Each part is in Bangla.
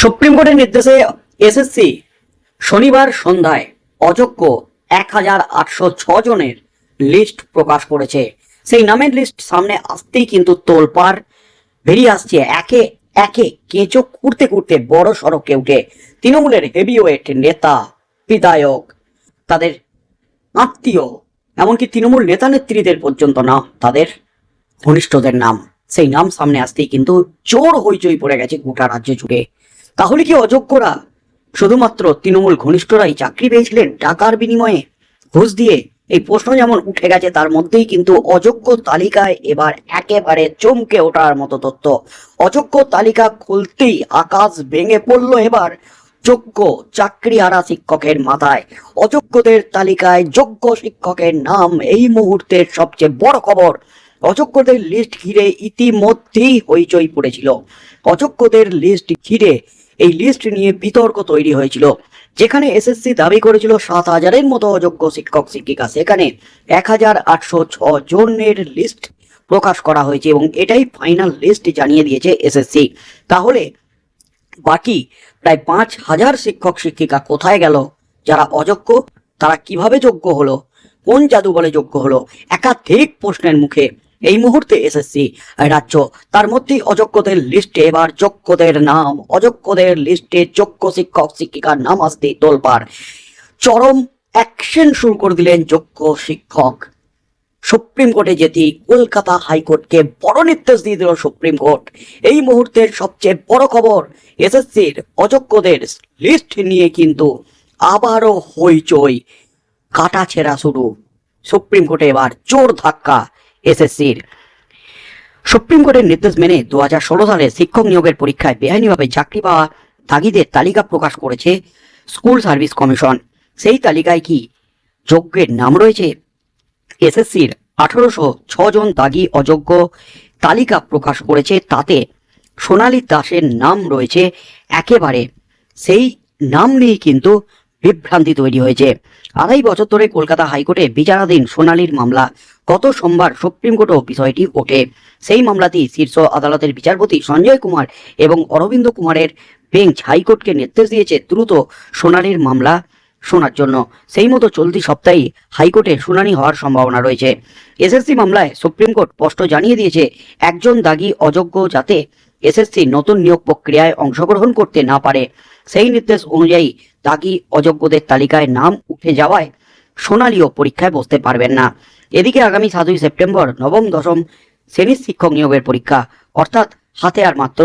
সুপ্রিম কোর্টের নির্দেশে এসএসসি শনিবার সন্ধ্যায় অযোগ্য এক হাজার আটশো জনের লিস্ট প্রকাশ করেছে। সেই নামের লিস্ট সামনে আসতেই কিন্তু তোলপাড়। বেরিয়ে আসছে একে একে কেঁচো কুড়তে কুড়তে বড় সড়কে উঠে তৃণমূলের হেভিওয়েট নেতা, বিধায়ক, তাদের আত্মীয়, এমনকি তৃণমূল নেতা নেত্রীদের পর্যন্ত নাম তাদের ঘনিষ্ঠদের নাম। সেই নাম সামনে আসতেই কিন্তু জোর হইচই পড়ে গেছে গোটা রাজ্য জুড়ে। তাহলে কি অযোগ্যরা? শুধুমাত্র তৃণমূল ঘনিষ্ঠরাই চাকরি পেয়েছিলেন টাকার বিনিময়ে। ঘুষ দিয়ে এই প্রশ্ন যেমন উঠে গেছে, তার মধ্যেই কিন্তু অযোগ্য তালিকায় এবার একেবারে চমকে ওঠার মতো তথ্য অযোগ্য তালিকা খুলতেই আকাশ ভেঙে পড়ল এবার যোগ্য চাকরি হারা শিক্ষকের মাথায়। অযোগ্যদের তালিকায় যোগ্য শিক্ষকের নাম এই মুহূর্তের সবচেয়ে বড় খবর। অযোগ্যদের লিস্ট ঘিরে ইতিমধ্যেই হইচই পড়েছিল। অযোগ্যদের লিস্ট ঘিরে এই লিস্ট নিয়ে বিতর্ক তৈরি হয়েছিল। যেখানে এসএসসি দাবি করেছিল সাত হাজারের মতো অযোগ্য শিক্ষক, শিক্ষিকা। সেখানে এক হাজার আটশো ছ জনের লিস্ট প্রকাশ করা হয়েছে এবং এটাই ফাইনাল লিস্ট জানিয়ে দিয়েছে এসএসসি তাহলে বাকি প্রায় পাঁচ হাজার শিক্ষক, শিক্ষিকা কোথায় গেল? যারা অযোগ্য, তারা কীভাবে যোগ্য হলো? কোন জাদু বলে যোগ্য হলো? একাধিক প্রশ্নের মুখে এই মুহূর্তে এসএসসি রাজ্য। তার মধ্যে অযোগ্যদের লিস্টে এবার যোগ্যদের নাম। অযোগ্যদের লিস্টে যোগ্য শিক্ষক, শিক্ষিকার নাম আসতে তোলপাড়। চরম অ্যাকশন শুরু করে দিলেন যোগ্য শিক্ষক। সুপ্রিম কোর্টে যেতে কলকাতা হাইকোর্টকে বড় নির্দেশ দিয়ে দিল সুপ্রিম কোর্ট। এই মুহূর্তের সবচেয়ে বড় খবর, এসএসসির অযোগ্যদের লিস্ট নিয়ে কিন্তু আবারও হইচই। কাটা ছেঁড়া শুরু। সুপ্রিম কোর্টে এবার জোর ধাক্কা। এসএসসির সুপ্রিম কোর্টের নির্দেশ মেনে দু হাজার ষোলো সালে শিক্ষক নিয়োগের পরীক্ষায় বেআইনিভাবে চাকরি পাওয়া দাগিদের তালিকা প্রকাশ করেছে স্কুল সার্ভিস কমিশন। সেই তালিকায় কি যোগ্যের নাম রয়েছে? এসএসসির আঠারোশো জন দাগি অযোগ্য তালিকা প্রকাশ করেছে, তাতে সোনালী দাসের নাম রয়েছে একেবারে। সেই নাম নিয়েই কিন্তু বিভ্রান্তি তৈরি হয়েছে। আড়াই বছর ধরে কলকাতা হাইকোর্টে বিচারাধীন সোনালীর মামলা গত সোমবার সুপ্রিম কোর্টেও বিষয়টি ওঠে। সেই মামলাতেই শীর্ষ আদালতের বিচারপতি সঞ্জয় কুমার এবং অরবিন্দ কুমারের বেঞ্চ হাইকোর্টকে নির্দেশ দিয়েছে দ্রুত সোনালীর মামলা শোনার জন্য। সেই মতো চলতি সপ্তাহে হাইকোর্টে শুনানি হওয়ার সম্ভাবনা রয়েছে। এসএসসি মামলায় সুপ্রিম কোর্ট স্পষ্ট জানিয়ে দিয়েছে, একজন দাগি অযোগ্য যাতে এসএসসি নতুন নিয়োগ প্রক্রিয়ায় অংশগ্রহণ করতে না পারে। সেই নির্দেশ অনুযায়ী দাগি অযোগ্যদের তালিকায় নাম উঠে যাওয়ায় সোনালিও পরীক্ষায় বসতে পারবেন না। এদিকে আগামী সাতই সেপ্টেম্বর নবম, দশম শ্রেণির শিক্ষক নিয়োগের পরীক্ষা, অর্থাৎ হাতে আর মাত্র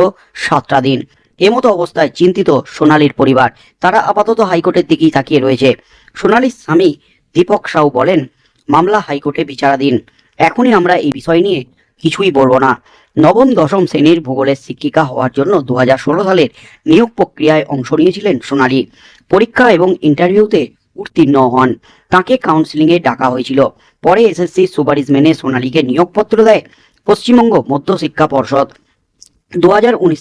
সাতটা দিন। এমতো অবস্থায় চিন্তিত সোনালীর পরিবার। তারা আপাতত হাইকোর্টের দিকেই তাকিয়ে রয়েছে। সোনালীর স্বামী দীপক সাউ বলেন, মামলা হাইকোর্টে বিচারাধীন। এখনই আমরা এই বিষয় নিয়ে কিছুই বলব না। নবম, দশম শ্রেণির ভূগোলের শিক্ষিকা হওয়ার জন্য দু হাজার ষোলো সালের নিয়োগ প্রক্রিয়ায় অংশ নিয়েছিলেন সোনালী। পরীক্ষা এবং ইন্টারভিউতে উত্তীর্ণ হন। তাকে কাউন্সিলিংয়ে ডাকা হয়েছিল। পরে এসএসসি সুপারিশ মেনে সোনালীকে নিয়োগপত্র দেয় পশ্চিমবঙ্গ মধ্য শিক্ষা পর্ষদ। দু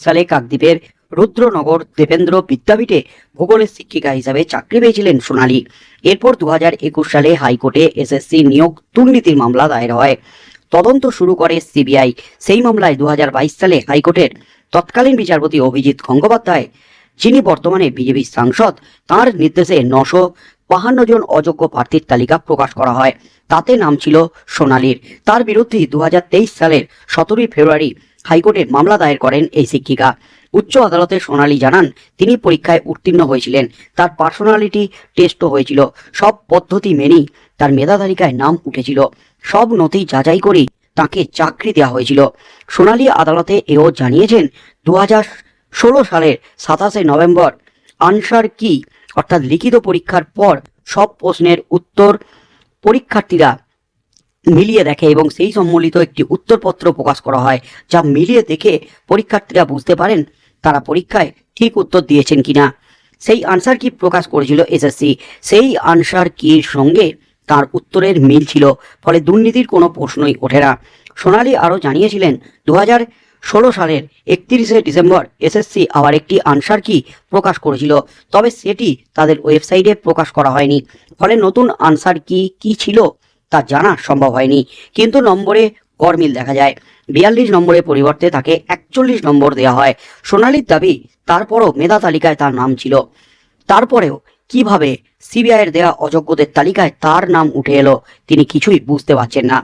সালে কাকদ্বীপের রুদ্রনগর দেবেন্দ্র বিদ্যাপীঠে ভূগোলের শিক্ষিকা হিসাবে চাকরি পেয়েছিলেন সোনালী। এরপর দু সালে হাইকোর্টে এসএসসি নিয়োগ দুর্নীতির মামলা দায়ের হয়। তদন্ত শুরু করে সিবিআই। সেই মামলায় দু হাজার বাইশ সালে হাইকোর্টের তৎকালীন বিচারপতি অভিজিৎ গঙ্গোপাধ্যায়, যিনি বর্তমানে বিজেপির সাংসদ, তার নির্দেশে নশো বাহান্ন জন অযোগ্য প্রার্থীর তালিকা প্রকাশ করা হয়। তাতে নাম ছিল সোনালীর। তার বিরুদ্ধে দু হাজার তেইশ সালের সতেরোই ফেব্রুয়ারি হাইকোর্টে মামলা দায়ের করেন এই শিক্ষিকা। উচ্চ আদালতে সোনালী জানান, তিনি পরীক্ষায় উত্তীর্ণ হয়েছিলেন। তার পার্সোনালিটি টেস্টও হয়েছিল। সব পদ্ধতি মেনেই তার মেধা তালিকায় নাম উঠেছিল। সব নথি যাচাই করে তাকে চাকরি দেওয়া হয়েছিল। সোনালী আদালতে এও জানিয়েছেন দু সালের সাতাশে নভেম্বর আনসার কি অর্থাৎ লিখিত পরীক্ষার পর সব প্রশ্নের উত্তর পরীক্ষার্থীরা মিলিয়ে দেখে এবং সেই সম্বলিত একটি উত্তরপত্র প্রকাশ করা হয়, যা মিলিয়ে দেখে পরীক্ষার্থীরা বুঝতে পারেন তারা পরীক্ষায় ঠিক উত্তর দিয়েছেন কিনা। সেই আনসার কি প্রকাশ করেছিল এসএসসি সেই আনসার কির সঙ্গে তার উত্তরের মিল ছিল, ফলে দুর্নীতির কোনো প্রশ্নই ওঠে না। সোনালী আরও জানিয়েছিলেন দু হাজার ষোলো সালের একত্রিশে ডিসেম্বর এসএসসি আবার একটি আনসার কি প্রকাশ করেছিল। তবে সেটি তাদের ওয়েবসাইটে প্রকাশ করা হয়নি। ফলে নতুন আনসার কি কি ছিল তা জানা সম্ভব হয়নি। কিন্তু নম্বরে গরমিল দেখা যায়। বিয়াল্লিশ নম্বরের পরিবর্তে তাকে একচল্লিশ নম্বর দেওয়া হয়। সোনালির দাবি তারপরও মেধা তালিকায় তার নাম ছিল। তারপরেও কীভাবে সিবিআইয়ের দেওয়া অযোগ্যদের তালিকায় তার নাম উঠে এলো, তিনি কিছুই বুঝতে পারছেন না।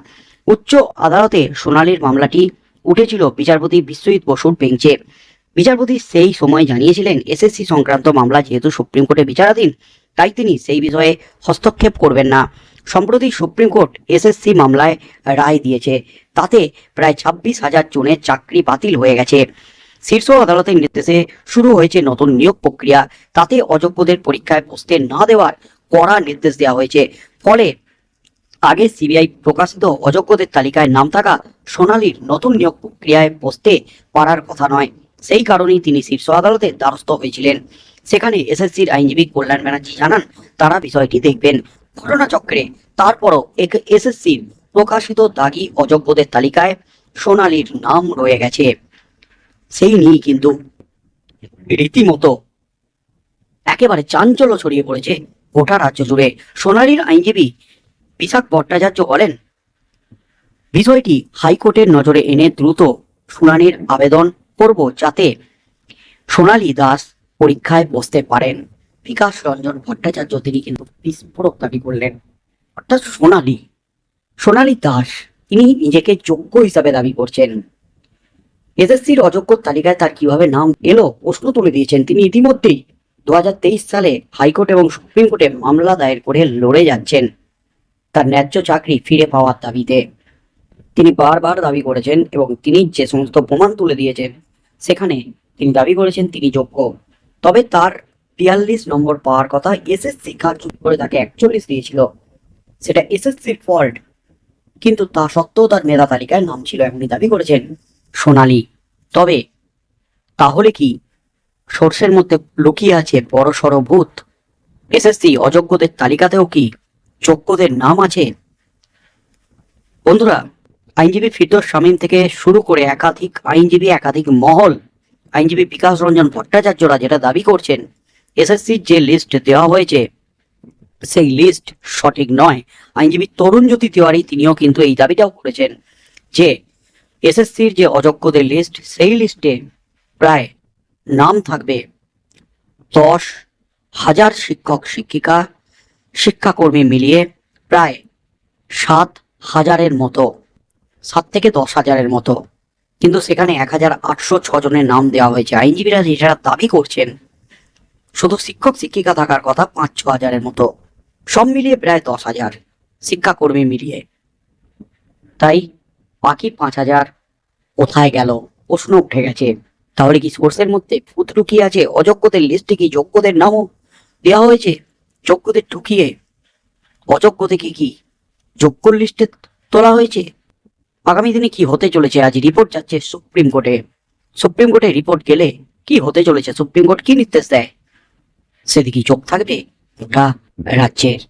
উচ্চ আদালতে সোনালির মামলাটি উঠেছিল বিচারপতি বিশ্বজিৎ বসুর বেঞ্চে। বিচারপতি সেই সময় জানিয়েছিলেন এসএসসি সংক্রান্ত মামলা যেহেতু সুপ্রিম কোর্টে বিচারাধীন, তাই তিনি সেই বিষয়ে হস্তক্ষেপ করবেন না। সম্প্রতি সুপ্রিম কোর্ট এসএসসি মামলায় রায় দিয়েছে। তাতে প্রায় ছাব্বিশ হাজার জনের চাকরি বাতিল হয়ে গেছে। শীর্ষ আদালতের নির্দেশে শুরু হয়েছে নতুন নিয়োগ প্রক্রিয়া। তাতে অযোগ্যদের পরীক্ষায় বসতে না দেওয়ার কড়া নির্দেশ দেওয়া হয়েছে। ফলে আগে সিবিআই প্রকাশিত অযোগ্যদের তালিকায় নাম থাকা সোনালীর নতুন নিয়োগ প্রক্রিয়ায় বসতে পারার কথা নয়। সেই কারণেই তিনি শীর্ষ আদালতের দ্বারস্থ হয়েছিলেন। সেখানে এসএসসির আইনজীবী কল্যাণ ব্যানার্জি জানান, তারা বিষয়টি দেখবেন। ঘটনাচক্রে তারপরও এসএসসির প্রকাশিত দাগি অযোগ্যদের তালিকায় সোনালীর নাম রয়ে গেছে। সেই নিয়ে কিন্তু রীতিমতো একেবারে চাঞ্চল্য ছড়িয়ে পড়েছে গোটা রাজ্য জুড়ে। সোনালীর আইনজীবী বিশাখ ভট্টাচার্য বলেন, বিষয়টি হাইকোর্টের নজরে এনে দ্রুত শুনানির আবেদন করব যাতে সোনালী দাস পরীক্ষায় বসতে পারেন। বিকাশ রঞ্জন ভট্টাচার্য তিনি কিন্তু বিস্ফোরক দাবি করলেন। অর্থাৎ সোনালী সোনালী দাস, তিনি নিজেকে যোগ্য হিসাবে দাবি করছেন। এসএসসির অযোগ্য তালিকায় তার কীভাবে নাম এলো প্রশ্ন তুলে দিয়েছেন তিনি। ইতিমধ্যেই দু হাজার তেইশ সালে হাইকোর্ট এবং সুপ্রিম কোর্টে মামলা দায়ের করে লড়ে যাচ্ছেন। তার ন্যায্য চাকরি ফিরে পাওয়ার দাবিতে। তিনি বারবার দাবি করেছেন এবং তিনি যে সমস্ত প্রমাণ তুলে দিয়েছেন, সেখানে তিনি দাবি করেছেন তিনি যোগ্য। তবে তার বিয়াল্লিশ নম্বর পাওয়ার কথা এসএসসি কারচুপি করে তাকে একচল্লিশ দিয়েছিল। সেটা এসএসসির ফল্ট। কিন্তু তা সত্ত্বেও তার মেধা তালিকায় নাম ছিল এমনই দাবি করেছেন সোনালি। তবে তাহলে কি সর্ষের মধ্যে লুকিয়ে আছে বড় সড় ভূত? এসএসসি অযোগ্যদের তালিকাতেও কি যোগ্যদের নাম আছে। বন্ধুরা, আইনজীবী ফিরদোস শামীম থেকে শুরু করে একাধিক আইনজীবী, একাধিক মহল, আইনজীবী বিকাশ রঞ্জন ভট্টাচার্যরা যেটা দাবি করছেন এসএসসির যে লিস্ট দেওয়া হয়েছে, সেই লিস্ট সঠিক নয়। আইনজীবী তরুণ জ্যোতি তিওয়ারি তিনিও কিন্তু এই দাবিটাও করেছেন যে এসএসসির যে অযোগ্যদের লিস্ট সেই লিস্টে প্রায় নাম থাকবে দশ হাজার শিক্ষক, শিক্ষিকা শিক্ষাকর্মী মিলিয়ে প্রায় সাত হাজারের মতো, সাত থেকে দশ হাজারের মতো। কিন্তু সেখানে এক হাজার আটশো জনের নাম দেওয়া হয়েছে। আইনজীবীরা যেটা দাবি করছেন, শুধু শিক্ষক, শিক্ষিকা থাকার কথা পাঁচ, ছ হাজারের মতো। সব মিলিয়ে প্রায় দশ হাজার শিক্ষাকর্মী মিলিয়ে। তাই বাকি পাঁচ হাজার কোথায় গেল? প্রশ্ন উঠে গেছে। তাহলে কি সোর্সের মধ্যে ভূত ঢুকিয়ে আছে? অযোগ্যদের লিস্টে কি যোগ্যদের নামও দেওয়া হয়েছে? যোগ্যদের ঢুকিয়ে অযোগ্য থেকে কি যোগ্য লিস্টে তোলা হয়েছে? আগামী দিনে কি হতে চলেছে? আজ রিপোর্ট যাচ্ছে সুপ্রিম কোর্টে। সুপ্রিম কোর্টে রিপোর্ট গেলে কি হতে চলেছে? সুপ্রিম কোর্ট কি নির্দেশ দেয়? সেদিকে চোখ থাকবে গোটা রাজ্যের